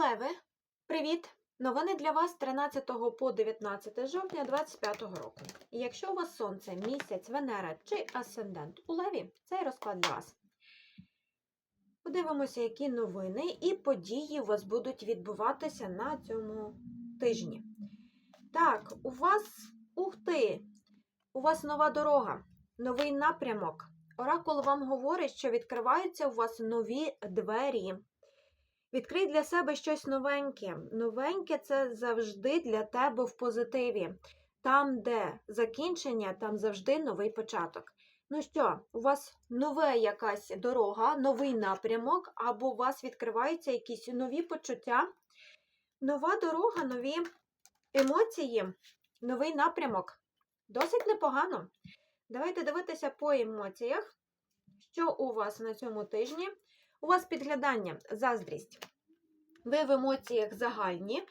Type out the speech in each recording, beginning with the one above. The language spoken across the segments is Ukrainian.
Леви, привіт! Новини для вас 13 по 19 жовтня 25 року. І Якщо у вас сонце, місяць, Венера чи асцендент у Леві, цей розклад для вас. Подивимося, які новини і події у вас будуть відбуватися на цьому тижні. Так, у вас, ух ти, у вас нова дорога, новий напрямок. Оракул вам говорить, що відкриваються у вас нові двері. Відкрий для себе щось новеньке. Новеньке це завжди для тебе в позитиві. Там, де закінчення, там завжди новий початок. Ну що, у вас нова якась дорога, новий напрямок, або у вас відкриваються якісь нові почуття, нова дорога, нові емоції, новий напрямок. Досить непогано. Давайте дивитися по емоціях, що у вас на цьому тижні. У вас підглядання, заздрість. Ви в емоціях загальні.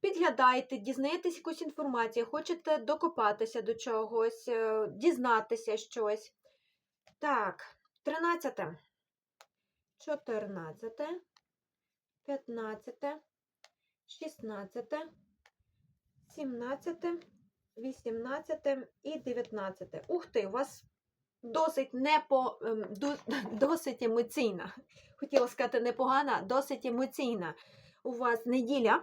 Підглядаєте, дізнаєтесь якусь інформацію, хочете докопатися до чогось, е, дізнатися щось. Так, 13, 14, 15, 16, 17, 18 і 19. Ух ти, у вас досить непо, ем, досить емоційна. Хотіла сказати непогана, досить емоційна. У вас неділя.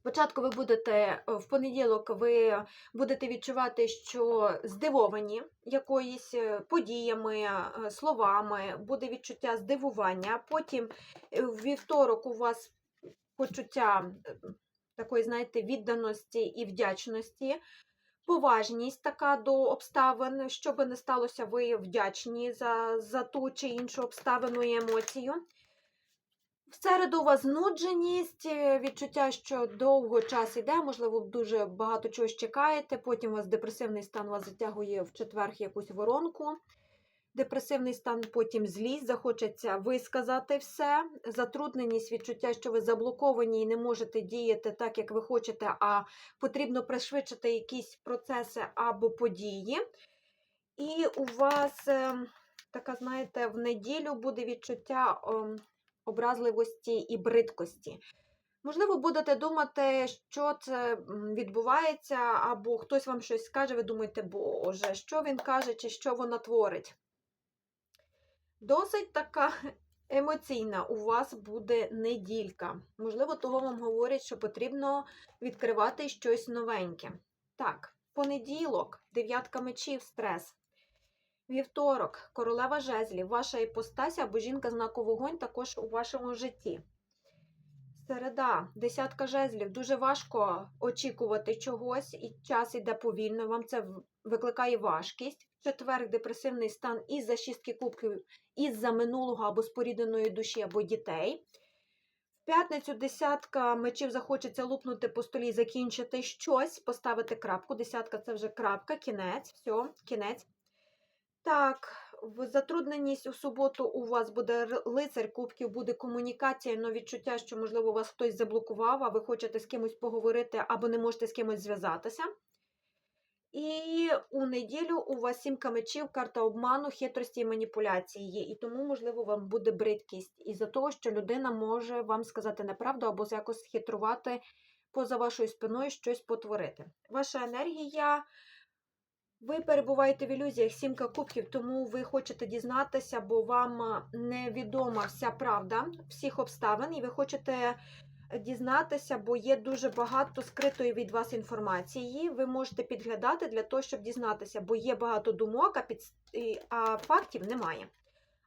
Спочатку ви будете е, в понеділок, ви будете відчувати, що здивовані якоюсь е, подіями, е, словами, буде відчуття здивування. Потім в вівторок у вас почуття е, такої, знаєте, відданості і вдячності поважність така до обставин, що би не сталося, ви вдячні за, за ту чи іншу обставину і емоцію. В середу у вас знудженість, е, відчуття, що довго час іде, можливо, дуже багато чогось чекаєте, потім у вас депресивний стан вас затягує в четвер якусь воронку. Депресивний стан, потім злість, захочеться висказати все, затрудненість, відчуття, що ви заблоковані і не можете діяти так, як ви хочете, а потрібно пришвидшити якісь процеси або події. І у вас е, така, знаєте, в неділю буде відчуття ем, образливості і бридкості. Можливо, будете думати, що це відбувається, або хтось вам щось скаже, ви думаєте, Боже, що він каже, чи що вона творить. Досить така емоційна у вас буде неділька. Можливо, того вам говорять, що потрібно відкривати щось новеньке. Так, понеділок, дев'ятка мечів, стрес. Вівторок, королева жезлів, ваша іпостася або жінка знаку вогонь також у вашому житті. Середа, десятка жезлів. Дуже важко очікувати чогось, і час іде повільно. Вам це викликає важкість. Четверг, депресивний стан із-за шістки кубків, із-за минулого або спорідненої душі, або дітей. В п'ятницю десятка мечів захочеться лупнути по столі, закінчити щось, поставити крапку. Десятка це вже крапка, кінець. Все, кінець. Так, в затрудненість у суботу у вас буде лицар кубків, буде комунікація, але відчуття, що, можливо, вас хтось заблокував, а ви хочете з кимось поговорити або не можете з кимось зв'язатися. І у неділю у вас сімка мечів, карта обману, хитрості і маніпуляції є. І тому, можливо, вам буде бридкість із-за того, що людина може вам сказати неправду або якось хитрувати поза вашою спиною щось потворити. Ваша енергія. Ви перебуваєте в ілюзіях сімка кубків, тому ви хочете дізнатися, бо вам невідома вся правда всіх обставин, і ви хочете дізнатися, бо є дуже багато скритої від вас інформації. Ви можете підглядати для того, щоб дізнатися, бо є багато думок, а, під... а фактів немає.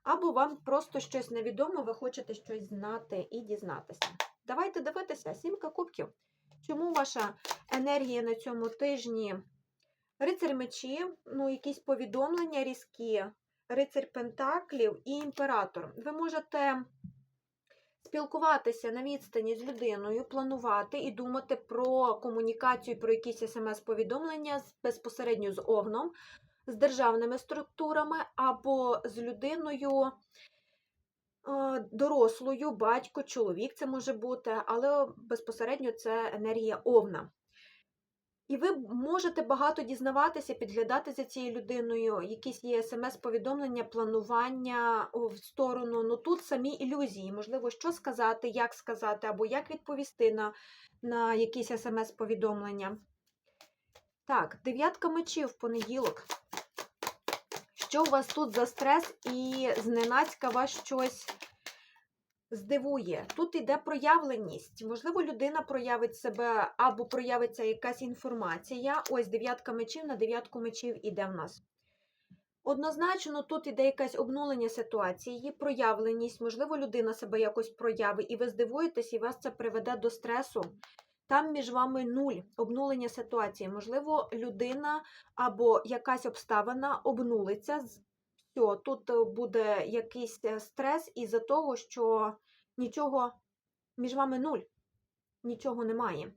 Або вам просто щось невідомо, ви хочете щось знати і дізнатися. Давайте дивитися, сімка кубків. Чому ваша енергія на цьому тижні? Рицар мечів, ну, якісь повідомлення різкі, рицар пентаклів і імператор. Ви можете спілкуватися на відстані з людиною, планувати і думати про комунікацію, про якісь смс-повідомлення безпосередньо з овном, з державними структурами або з людиною е, дорослою, батько, чоловік це може бути, але безпосередньо це енергія овна. І ви можете багато дізнаватися, підглядати за цією людиною, якісь є смс-повідомлення, планування в сторону. Ну тут самі ілюзії, можливо, що сказати, як сказати, або як відповісти на, на якісь смс-повідомлення. Так, дев'ятка мечів в понеділок. Що у вас тут за стрес і зненацька вас щось здивує? Тут йде проявленість. Можливо, людина проявить себе або проявиться якась інформація. Ось дев'ятка мечів на дев'ятку мечів іде в нас. Однозначно, тут іде якесь обнулення ситуації, проявленість, можливо, людина себе якось проявить, і ви здивуєтесь, і вас це приведе до стресу. Там між вами нуль обнулення ситуації. Можливо, людина або якась обставина обнулиться. Все, тут е, буде якийсь е, стрес із-за того, що нічого між вами нуль, нічого немає.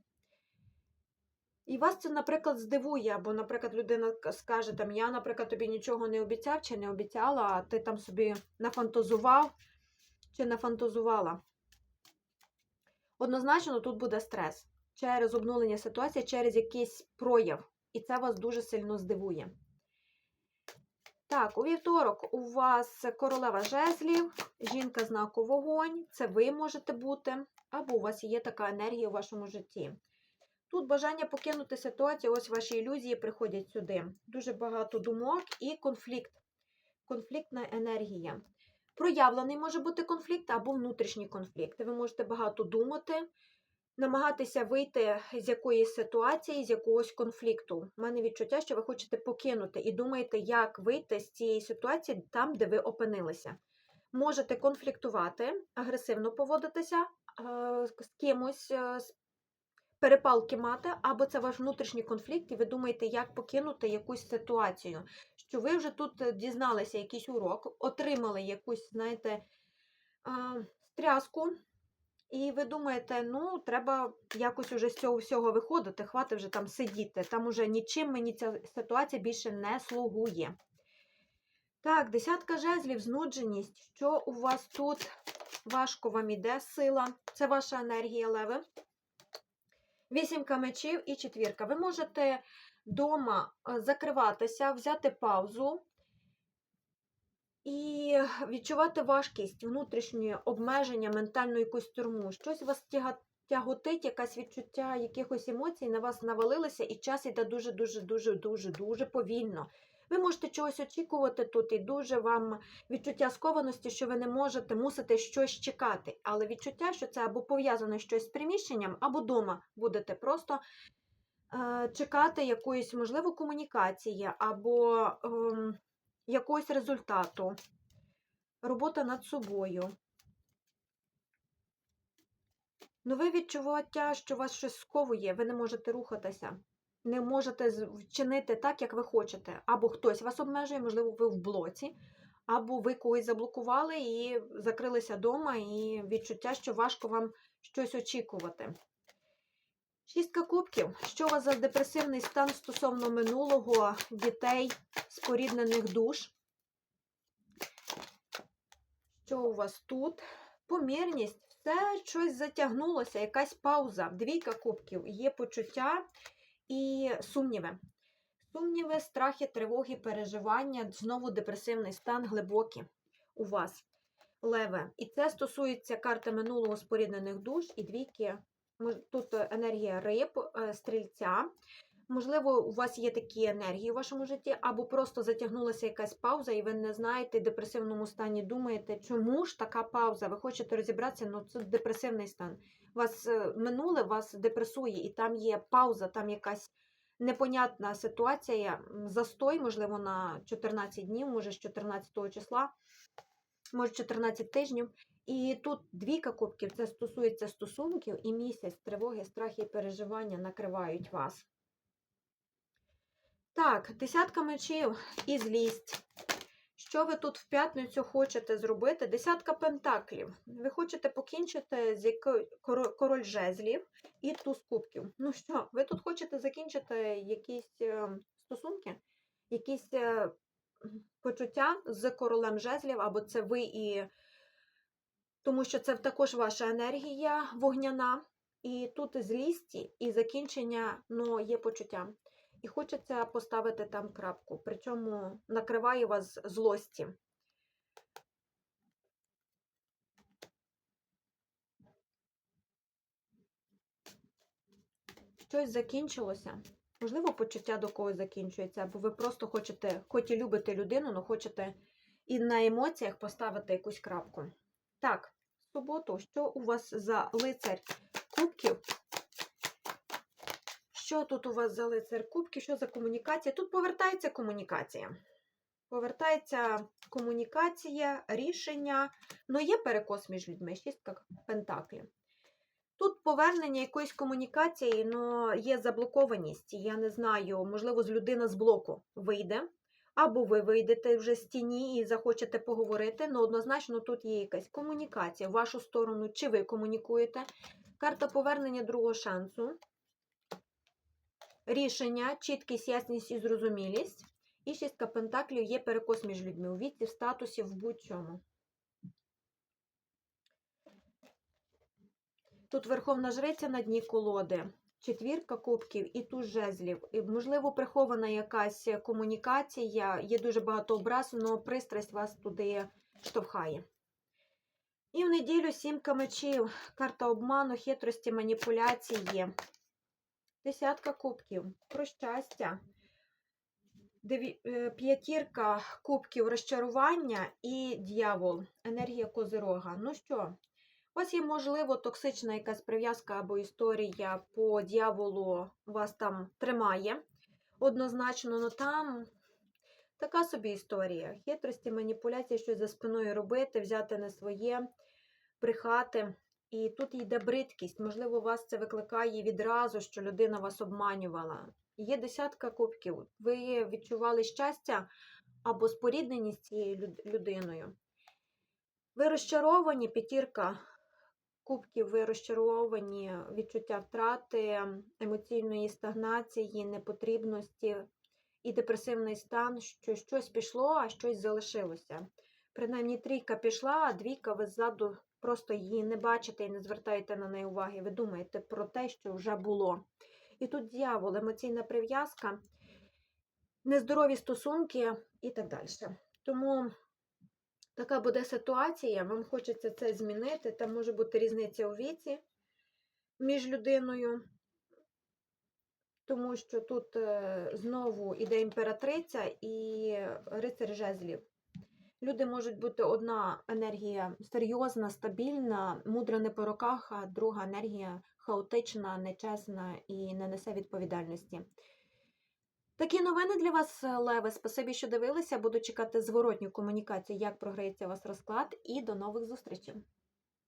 І вас це, наприклад, здивує, або, наприклад, людина скаже, там, я, наприклад, тобі нічого не обіцяв чи не обіцяла, а ти там собі нафантазував чи нафантазувала. Однозначно, тут буде стрес через обнулення ситуації, через якийсь прояв. І це вас дуже сильно здивує. Так, у вівторок у вас королева жезлів, жінка знаку вогонь, це ви можете бути, або у вас є така енергія у вашому житті. Тут бажання покинути ситуацію, ось ваші ілюзії приходять сюди. Дуже багато думок і конфлікт. Конфліктна енергія. Проявлений може бути конфлікт або внутрішній конфлікт. Ви можете багато думати, намагатися вийти з якоїсь ситуації, з якогось конфлікту. У мене відчуття, що ви хочете покинути і думаєте, як вийти з цієї ситуації там, де ви опинилися. Можете конфліктувати, агресивно поводитися е, з кимось, е, перепалки мати, або це ваш внутрішній конфлікт, і ви думаєте, як покинути якусь ситуацію. Що ви вже тут е, дізналися якийсь урок, отримали якусь, знаєте, стряску, і ви думаєте, ну, треба якось уже з цього всього виходити, хватить вже там сидіти. Там уже нічим мені ця ситуація більше не слугує. Так, десятка жезлів, знудженість. Що у вас тут важко вам іде сила? Це ваша енергія, леви. Вісімка мечів і четвірка. Ви можете вдома закриватися, взяти паузу і відчувати важкість, внутрішнє обмеження, ментальну якусь тюрму. Щось вас тяготить, якесь відчуття якихось емоцій на вас навалилося, і час іде дуже, дуже, дуже, дуже, повільно. Ви можете чогось очікувати тут, і дуже вам відчуття скованості, що ви не можете, мусите щось чекати. Але відчуття, що це або пов'язане щось з приміщенням, або вдома будете просто е, чекати якоїсь, можливо, комунікації, або ем, якогось результату. Робота над собою. Нове відчуття, що вас щось сковує, ви не можете рухатися, не можете вчинити так, як ви хочете. Або хтось вас обмежує, можливо, ви в блоці, або ви когось заблокували і закрилися вдома, і відчуття, що важко вам щось очікувати. Шістка кубків. Що у вас за депресивний стан стосовно минулого, дітей, споріднених душ? Що у вас тут? Помірність. Все щось затягнулося, якась пауза. Двійка кубків. Є почуття і сумніви. Сумніви, страхи, тривоги, переживання, знову депресивний стан глибокий у вас. Леве. І це стосується карти минулого споріднених душ і двійки. Тут е, енергія риб, е, стрільця. Можливо, у вас є такі енергії у вашому житті, або просто затягнулася якась пауза, і ви не знаєте, в депресивному стані думаєте, чому ж така пауза? Ви хочете розібратися, ну це депресивний стан. Вас е, минуле вас депресує, і там є пауза, там якась непонятна ситуація, застой, можливо, на 14 днів, може з 14 числа, може 14 тижнів. І тут двійка кубків це стосується стосунків, і місяць тривоги, страхи і переживання накривають вас. Так, десятка мечів і злість. Що ви тут в п'ятницю хочете зробити? Десятка пентаклів. Ви хочете покінчити з король жезлів і туз кубків. Ну що, ви тут хочете закінчити якісь е, стосунки, якісь е, почуття з королем жезлів, або це ви і. Тому що це також ваша енергія вогняна. І тут злісті і закінчення ну, є почуття. І хочеться поставити там крапку. Причому накриває вас злості. Щось закінчилося. Можливо, почуття до когось закінчується, або ви просто хочете, хоч і любите людину, але хочете і на емоціях поставити якусь крапку. Так, суботу, що у вас за лицар кубків? Що тут у вас за лицар кубків? Що за комунікація? Тут повертається комунікація. Повертається комунікація, рішення. Ну, є перекос між людьми, шістка пентаклів. Тут повернення якоїсь комунікації, але є заблокованість. Я не знаю, можливо, з людина з блоку вийде, або ви вийдете вже з тіні і захочете поговорити. але однозначно тут є якась комунікація в вашу сторону, чи ви комунікуєте. Карта повернення другого шансу. Рішення, чіткість, ясність і зрозумілість. І шістка пентаклів є перекос між людьми у віці, в статусі, в будь-чому. Тут верховна жриця на дні колоди, четвірка кубків і туз жезлів. І, можливо, прихована якась комунікація, є дуже багато образу, але пристрасть вас туди штовхає. І в неділю сімка мечів, карта обману, хитрості, маніпуляції. Десятка кубків про щастя. Е, П'ятірка кубків розчарування і дьявол, енергія козирога. Ну що, у вас є, можливо, токсична якась прив'язка або історія по дьяволу вас там тримає. Однозначно, але там така собі історія. Хитрості, маніпуляції, щось за спиною робити, взяти не своє, брехати. І тут йде бридкість. Можливо, вас це викликає відразу, що людина вас обманювала. Є десятка кубків. Ви відчували щастя або споріднені з цією людиною. Ви розчаровані, п'ятірка кубків, ви розчаровані, відчуття втрати, емоційної стагнації, непотрібності і депресивний стан, що щось пішло, а щось залишилося. Принаймні трійка пішла, а двійка ви ззаду просто її не бачите і не звертаєте на неї уваги. Ви думаєте про те, що вже було. І тут дьявол, емоційна прив'язка, нездорові стосунки і так далі. Тому така буде ситуація, вам хочеться це змінити. Там може бути різниця у віці між людиною, тому що тут е, знову іде імператриця і рицар жезлів. Люди можуть бути одна енергія серйозна, стабільна, мудра не по роках, а друга енергія хаотична, нечесна і не несе відповідальності. Такі новини для вас, Леви. Спасибі, що дивилися. Буду чекати зворотню комунікацію, як програється у вас розклад, і до нових зустрічей.